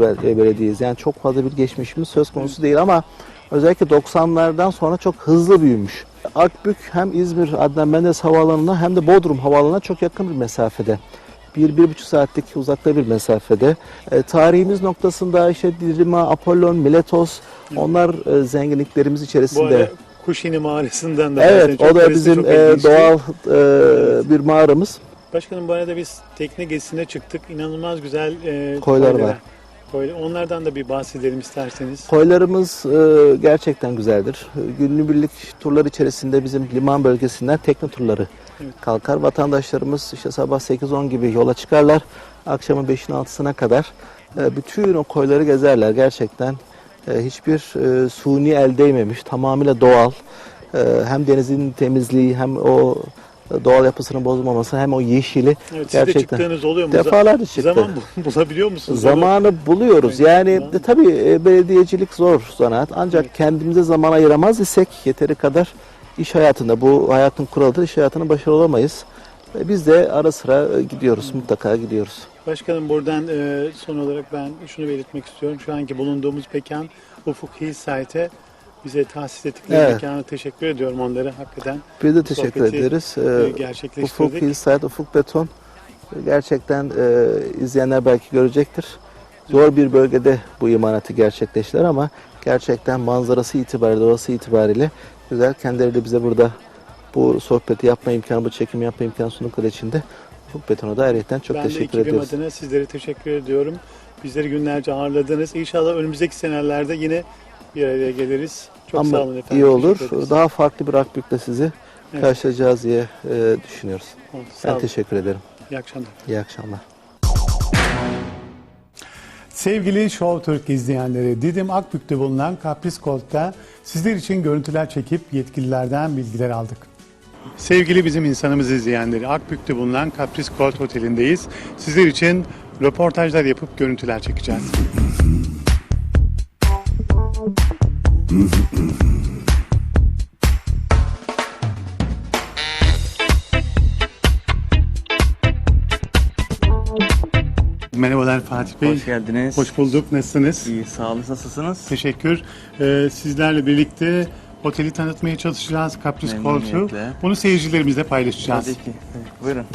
bel- e, belediyeyiz. Yani çok fazla bir geçmişimiz söz konusu değil ama özellikle 90'lardan sonra çok hızlı büyümüş. Akbük hem İzmir Adnan Menderes Havaalanı'na hem de Bodrum Havaalanı'na çok yakın bir mesafede. Bir, bir buçuk saatlik uzakta bir mesafede. E, tarihimiz noktasında işte Dirima, Apollon, Miletos onlar e, zenginliklerimiz içerisinde. Kuşini Mağarası'ndan da Evet, o da bizim e, doğal e, bir mağaramız. Başkanım bu arada biz tekne gezisine çıktık. İnanılmaz güzel e, Koylar var. Koy- Onlardan da bir bahsedelim isterseniz. Koylarımız e, gerçekten güzeldir. Günübirlik turlar içerisinde bizim liman bölgesinden tekne turları Evet. kalkar. Vatandaşlarımız işte sabah 8-10 gibi yola çıkarlar. Akşamın 5'in 6'sına kadar e, bütün o koyları gezerler. Gerçekten e, hiçbir e, suni el değmemiş. Tamamıyla doğal. E, hem denizin temizliği hem o doğal yapısının bozulmaması hem o yeşili Evet, siz de gerçekten. çıktığınız oluyor mu? Defalarca çıktı. Zaman bu- bulabiliyor musunuz? Zamanı buluyoruz. Yani Zaman- de, tabii e, belediyecilik zor zanaat. Ancak Evet. kendimize zaman ayıramaz isek yeteri kadar iş hayatında bu hayatın kuralıdır. İş hayatında başarılı olamayız. E, Biz de ara sıra e, gidiyoruz. Mutlaka gidiyoruz. Başkanım buradan e, son olarak ben şunu belirtmek istiyorum. Şu anki bulunduğumuz mekan Ufuk Hillside'e bize tahsis ettikleri Evet. mekana teşekkür ediyorum onlara hakikaten. Biz de teşekkür ederiz. e, E, Ufuk. Hillside, Ufuk Beton e, gerçekten e, izleyenler belki görecektir. Zor bir bölgede bu imalatı gerçekleştiler ama gerçekten manzarası itibariyle, doğası itibariyle güzel. Kendileri de bize burada bu sohbeti yapma imkanı, bu çekimi yapma imkanı sundukları için de Ufuk Beton'a da ayrıca çok ben de teşekkür ekibim ediyoruz. adına sizlere teşekkür ediyorum. Bizleri günlerce ağırladınız. İnşallah önümüzdeki senelerde yine bir araya geliriz. Çok Ama sağ olun efendim. iyi olur. Daha farklı bir Akbük'le sizi Evet. karşılayacağız diye e, düşünüyoruz. Oldu, Sağ Ben olun. teşekkür ederim. İyi akşamlar. İyi akşamlar. Sevgili Show Türk izleyenleri, Didim Akbük'te bulunan Kapris Cold'da sizler için görüntüler çekip yetkililerden bilgiler aldık. Sevgili bizim insanımız izleyenleri, Akbük'te bulunan Caprice Court Oteli'ndeyiz. Sizler için röportajlar yapıp görüntüler çekeceğiz. Merhabalar Fatih Bey. Hoş geldiniz. Hoş bulduk. Nasılsınız? İyi, sağ olun. Nasılsınız? Teşekkür. Ee, sizlerle birlikte oteli tanıtmaya çalışacağız. Court'u. Memnuniyetle. Bunu seyircilerimizle paylaşacağız. Tabii ki. Evet, Buyurun.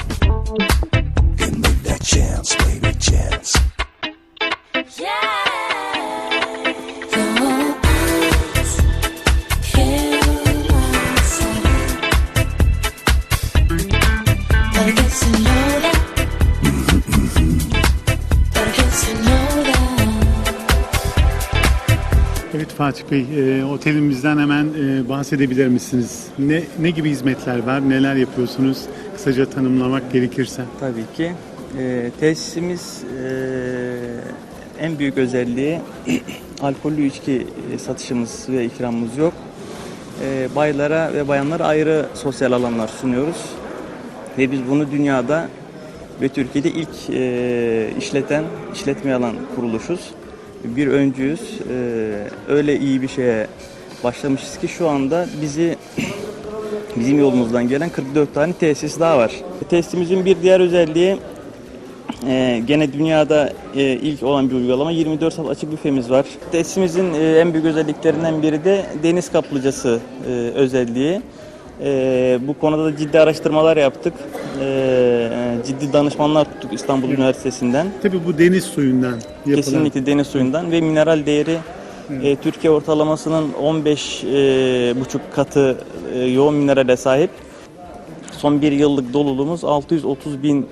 Fatih Bey, e, otelimizden hemen e, bahsedebilir misiniz? Ne ne gibi hizmetler var, neler yapıyorsunuz? Kısaca tanımlamak gerekirse. Tabii ki. Ee, tesisimiz e, en büyük özelliği alkollü içki e, satışımız ve ikramımız yok. Ee, baylara ve bayanlara ayrı sosyal alanlar sunuyoruz. Ve biz bunu dünyada ve Türkiye'de ilk e, işleten, işletmeye alan kuruluşuz. Bir öncüyüz. Ee, öyle iyi bir şeye başlamışız ki şu anda bizi bizim yolumuzdan gelen 44 tane tesis daha var. Tesisimizin bir diğer özelliği e, gene dünyada e, ilk olan bir uygulama 24 saat açık büfemiz var. Tesisimizin e, en büyük özelliklerinden biri de deniz kaplıcası e, özelliği. E, bu konuda da ciddi araştırmalar yaptık. E, ciddi danışmanlar tuttuk İstanbul Üniversitesi'nden. Tabii bu deniz suyundan yapılan. Kesinlikle deniz suyundan ve mineral değeri e, Türkiye ortalamasının 15 e, buçuk katı e, yoğun minerale sahip. Son bir yıllık doluluğumuz 630 bin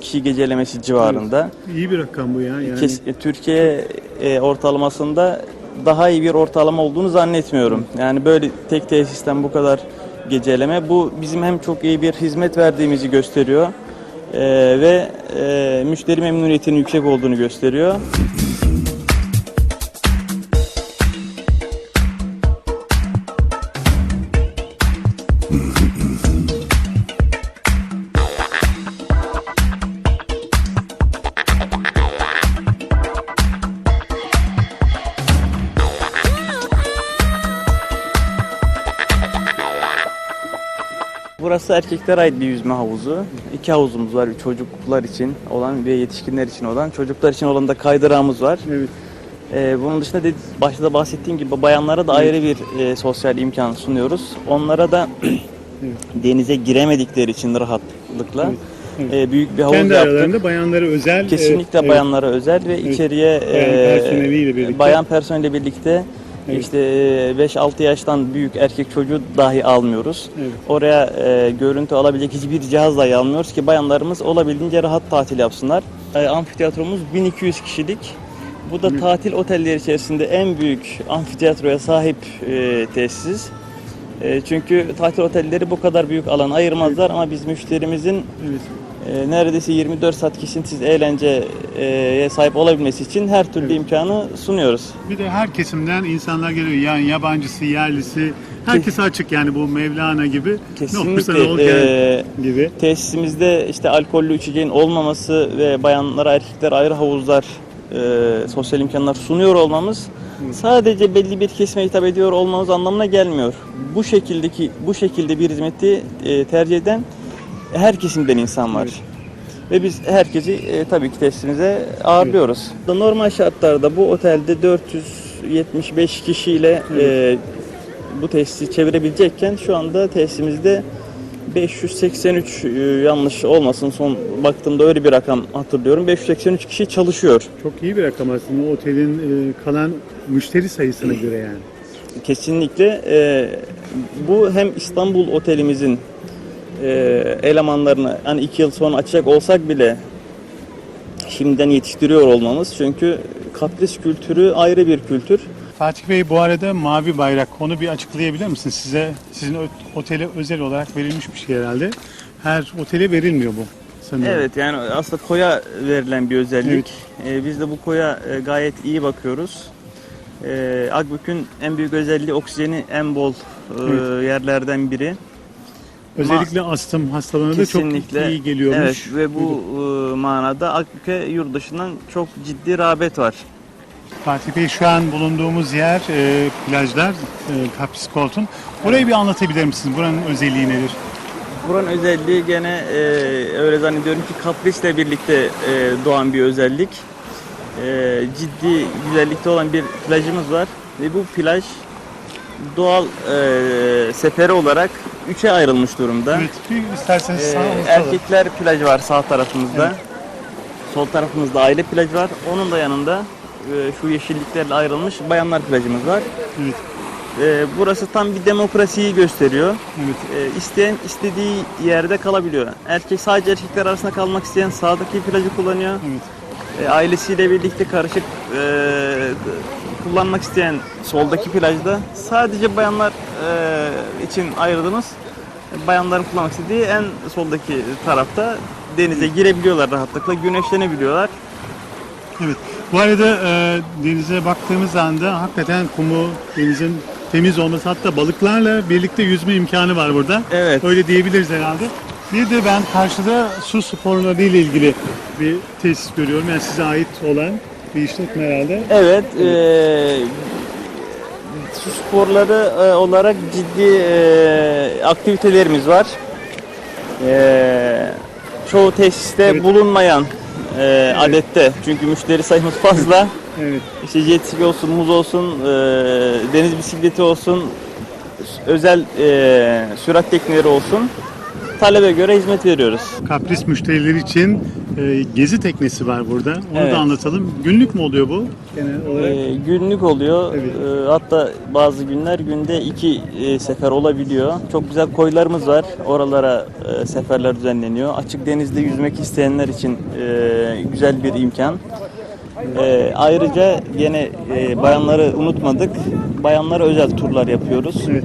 kişi gecelemesi civarında. İyi bir rakam bu ya. Yani Kes- e, Türkiye e, ortalamasında daha iyi bir ortalama olduğunu zannetmiyorum. Yani böyle tek tesisten bu kadar geceleme bu bizim hem çok iyi bir hizmet verdiğimizi gösteriyor e, ve e, müşteri memnuniyetinin yüksek olduğunu gösteriyor. Burası erkeklere ait bir yüzme havuzu. İki havuzumuz var. Bir çocuklar için olan ve yetişkinler için olan. Çocuklar için olan da kaydırağımız var. Evet. Ee, bunun dışında dedi, başta da bahsettiğim gibi bayanlara da ayrı bir e, sosyal imkan sunuyoruz. Onlara da denize giremedikleri için rahatlıkla Evet, evet. e, büyük bir havuz Kendi yaptık. aralarında bayanlara özel. Kesinlikle e, evet. bayanlara özel ve içeriye Bayan e, personeliyle birlikte. bayan personeliyle birlikte Evet. işte e, 5-6 yaştan büyük erkek çocuğu dahi almıyoruz. Evet. Oraya e, görüntü alabilecek hiçbir cihaz dahi almıyoruz ki bayanlarımız olabildiğince rahat tatil yapsınlar. E, amfiteyatromuz 1200 kişilik. Bu da tatil otelleri içerisinde en büyük amfiteyatroya sahip e, tesisiz. E, çünkü tatil otelleri bu kadar büyük alan ayırmazlar ama biz müşterimizin Evet. E, neredeyse 24 saat kesintisiz eğlenceye sahip olabilmesi için her türlü imkanı sunuyoruz. Bir de her kesimden insanlar geliyor. Yani yabancısı, yerlisi. Herkese açık yani bu Mevlana gibi. Kesinlikle ol e, gibi. tesisimizde işte alkollü içeceğin olmaması ve bayanlara erkekler ayrı havuzlar e, sosyal imkanlar sunuyor olmamız sadece belli bir kesime hitap ediyor olmamız anlamına gelmiyor. Bu şekildeki bu şekilde bir hizmeti e, tercih eden her kesimden insan var. Ve biz herkesi e, tabii ki testimize ağırlıyoruz. Normal şartlarda bu otelde 475 kişiyle e, bu tesisi çevirebilecekken şu anda tesisimizde 583 e, yanlış olmasın son baktığımda öyle bir rakam hatırlıyorum. 583 kişi çalışıyor. Çok iyi bir rakam aslında. Otelin e, kalan müşteri sayısına göre yani. Kesinlikle e, bu hem İstanbul otelimizin e, elemanlarını hani iki yıl sonra açacak olsak bile şimdiden yetiştiriyor olmamız. Çünkü kapris kültürü ayrı bir kültür. Fatih Bey bu arada mavi bayrak onu bir açıklayabilir misiniz? Size sizin otele özel olarak verilmiş bir şey herhalde. Her otele verilmiyor bu sanıyorum. Evet yani aslında koya verilen bir özellik. Ee, biz de bu koya e, gayet iyi bakıyoruz. Ee, Akbük'ün en büyük özelliği oksijeni en bol e, Evet. yerlerden biri. Özellikle astım hastalığına da çok Kesinlikle. iyi geliyormuş. Evet ve bu e, manada Akbük'e yurt dışından çok ciddi rağbet var. Fatih Bey şu an bulunduğumuz yer e, plajlar, e, Kapris Koltun. Orayı bir anlatabilir misiniz? Buranın özelliği nedir? Buranın özelliği gene e, öyle zannediyorum ki kaprisle birlikte e, doğan bir özellik. E, ciddi güzellikte olan bir plajımız var ve bu plaj doğal e, seferi olarak üçe ayrılmış durumda. Evet, bir isterseniz Ee, sağ olun. erkekler plajı var sağ tarafımızda. Evet. Sol tarafımızda aile plajı var. Onun da yanında e, şu yeşilliklerle ayrılmış bayanlar plajımız var. Evet, E, burası tam bir demokrasiyi gösteriyor. evet. E, isteyen istediği yerde kalabiliyor. Erkek sadece erkekler arasında kalmak isteyen sağdaki plajı kullanıyor. Evet. E, ailesiyle birlikte karışık e, kullanmak isteyen soldaki plajda sadece bayanlar e, için ayırdığımız bayanların kullanmak istediği en soldaki tarafta denize girebiliyorlar rahatlıkla, güneşlenebiliyorlar. Evet. Bu arada e, denize baktığımız anda hakikaten kumu, denizin temiz olması hatta balıklarla birlikte yüzme imkanı var burada. Evet. Öyle diyebiliriz herhalde. Bir de ben karşıda su sporları ile ilgili bir tesis görüyorum. Yani size ait olan bir işletme herhalde. Evet, e, su sporları e, olarak ciddi e, aktivitelerimiz var. E, çoğu tesiste Evet. bulunmayan e, adette çünkü müşteri sayımız fazla. Evet. İşte jet ski olsun, muz olsun, e, deniz bisikleti olsun, özel e, sürat tekneleri olsun. Talebe göre hizmet veriyoruz. Kapris müşterileri için e, gezi teknesi var burada. Onu Evet. da anlatalım. Günlük mü oluyor bu? Genel olarak. E, günlük oluyor. Evet. E, hatta bazı günler günde iki e, sefer olabiliyor. Çok güzel koylarımız var. Oralara e, seferler düzenleniyor. Açık denizde yüzmek isteyenler için e, güzel bir imkan. E, ayrıca yine e, bayanları unutmadık. Bayanlara özel turlar yapıyoruz. Evet.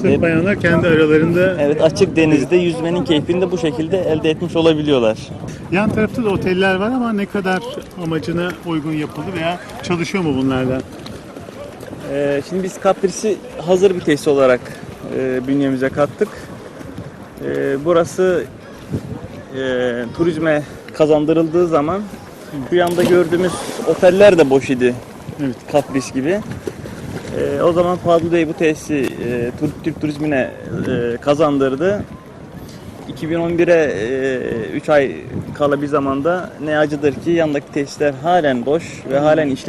Sırf bayanlar kendi aralarında Evet açık denizde yüzmenin keyfini de bu şekilde elde etmiş olabiliyorlar. Yan tarafta da oteller var ama ne kadar amacına uygun yapıldı veya çalışıyor mu bunlardan? Ee, şimdi biz Kapris'i hazır bir tesis olarak e, bünyemize kattık. Ee, burası e, turizme kazandırıldığı zaman şu yanda gördüğümüz oteller de boş idi Evet. Kapris gibi. Ee, o zaman Fadıl Bey bu tesisi e, Türk, Türk turizmine e, kazandırdı 2011'e 3 ay kala bir zamanda ne acıdır ki yandaki tesisler halen boş ve halen işlemiyor.